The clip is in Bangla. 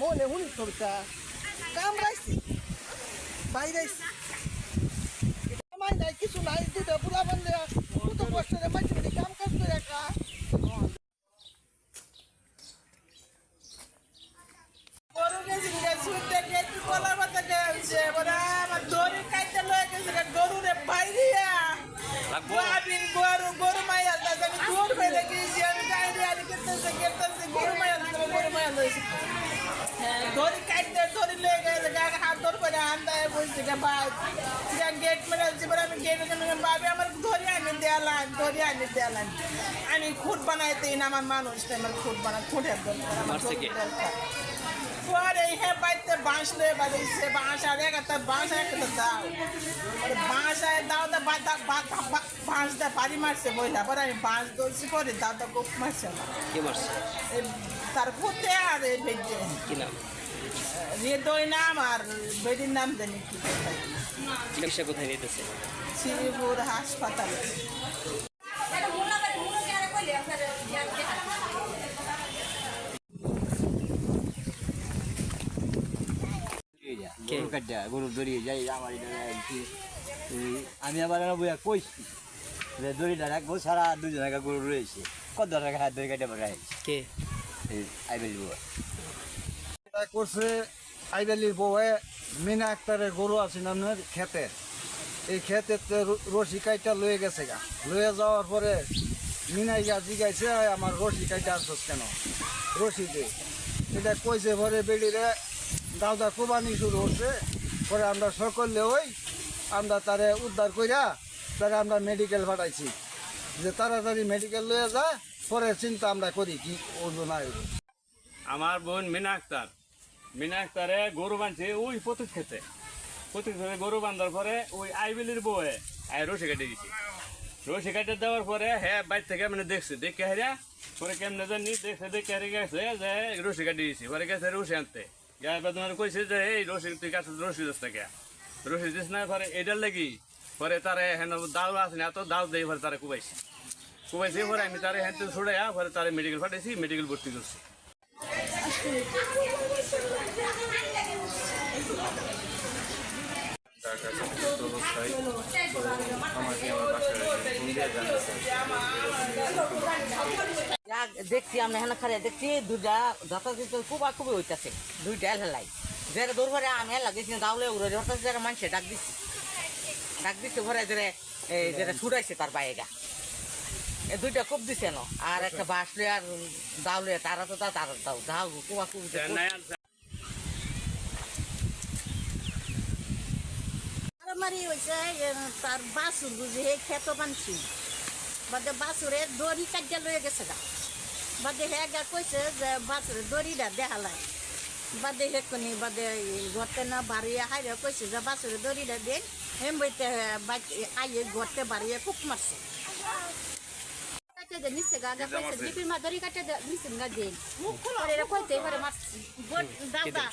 মনে হুনি সরকা কামড়াইছি, বাইরাইছি। আমার নাই কিছু নাই দুটা পুরা বানলে তো বসে মাঝে কাম কাজ করে একা। গরু গেছি গে শুনতে গেছি কলা পাতা গেছে বলে আমার দড়ি কাটতে লয়ে গেছে গে গরু রে বাইরিয়া আমি গরু গরু মাইয়া দাদা আমি দৌড় ফেলে গেছি আমি গাড়ি আনি করতেছে করতেছে গরু মাইয়া দাদা গরু মাইয়া লয়েছে হ্যাঁ দড়ি কাটতে দড়ি লয়ে গেছে গা হাত দৌড় করে আন্দায় বসছে গে ভাই যা গেট মেরে আছে বলে আমি গেট মেরে ভাবি আমার ধরে আনি দেয়ালাম ধরে আনি দেয়ালাম আমি খুঁট বানাইতে না আমার মানুষ আমার খুঁট বানা খুঁটের দরকার আমার মারছে কে? দরকার। পরে হে বাইতে বাঁশ লয়ে বাজাইছে বাঁশ আর একটা বাঁশ আর একটা দাও। পরে বাঁশ আর দাও দা বাঁধা বাঁশ দা বাড়ি মারছে মহিলা। পরে আমি বাঁশ দৌড়ছি পরে দাও দা গোপ মারছে। কে মারছে? তার পুতে আর বেজে কি নাম? হৃদয় নাম আর বেদির নাম জানি কি চিকিৎসা কোথায় নিতেছে? শ্রীপুর হাসপাতালে। গরু কাটা গরু দড়িয়ে যাই আমার আমি আবার বইয়া কইছি যে দড়িটা রাখব সারা দুজন টাকা গরু রয়েছে। কত টাকা হাত দড়ি কাটে কে? এটা করছে আইবেলির বউয়ে মিনা আক্তারের গরু আছে নামের খেতে। এই খেতে রশি কাইটা লয়ে গেছে গা। লয়ে যাওয়ার পরে মিনাই গা জিগাইছে "এই আমার রশি কাইটা আসছ কেন? রশি দে। এটা কইছে পরে বেড়িরে দাউদা কোরবানি শুরু হচ্ছে, পরে আমরা সকলে ওই আমরা তারে উদ্ধার কইরা তারে আমরা মেডিকেল পাঠাইছি। যে তাড়াতাড়ি মেডিকেল লয়ে যা, পরে চিন্তা আমরা করি কি ওজন আমার বোন মিনা আক্তার। মিনা আক্তারে গরু বাঁধছে ওই পতুক খেতে। পতুক খেতে গরু বাঁধার পরে ওই আইবিলির বউয়ে আই রসি কেটে দিছি। রসি কেটে দেওয়ার পরে হ্যাঁ বাইর থেকে মানে দেখছে, দেখে হেরা পরে কেমনে জানি দেখছে, দেখে হেরে গেছে যে রসি কেটে দিয়েছি পরে গেছে রসি আনতে। গায়ে বেদনার কইছে যে, এই রসি তুই কাছে রসি দিস থেকে রসি দিস না, পরে এটার লাগি, পরে তারে হেন দাও আছে না তো দাও দেই পরে তারা কুবাইছি। কুবাইছি, পরে আমি তারে হ্যাঁ ছুড়াইয়া, পরে তারে মেডিকেল পাঠাইছি মেডিকেল ভর্তি করছি। দেখছি আমরা এখানে খারে দেখছি দুটা যথাযথ খুব খুবই হইতাছে, দুইটা হেলাই। যারা দৌড় ঘরে আমি হেলা গেছি তাহলে উড়ে যারা মানুষে ডাক দিচ্ছি ডাক দিচ্ছে ঘরে যারা এই যেটা ছুটাইছে তার বাইরেটা এই দুইটা খুব দিছে ন। আর একটা বাসলে আর দাউলে তারা তো তা তারা দাও দাও কুবা কুবি মারি হয়েছে তার বাসুর বুঝি হে খেত বানছি। বাদে বাসুরে দড়ি কাটিয়া লয়ে গেছে গা। বাদে হে গা কইছে যে বাসুরে দড়িটা দেখালাই বাদে হে কোনি বাদে গর্তে না বাড়িয়ে হাইরে কইছে যে বাসুরে দড়িটা দেন হেম বইতে আইয়ে গর্তে বাড়িয়ে কুক মারছে। কাটে দে নিচে গা গা কইছে জিপি মা দড়ি কাটে দে নিচে গা দেন। পরে কইতে এবারে মারছি। দাদা।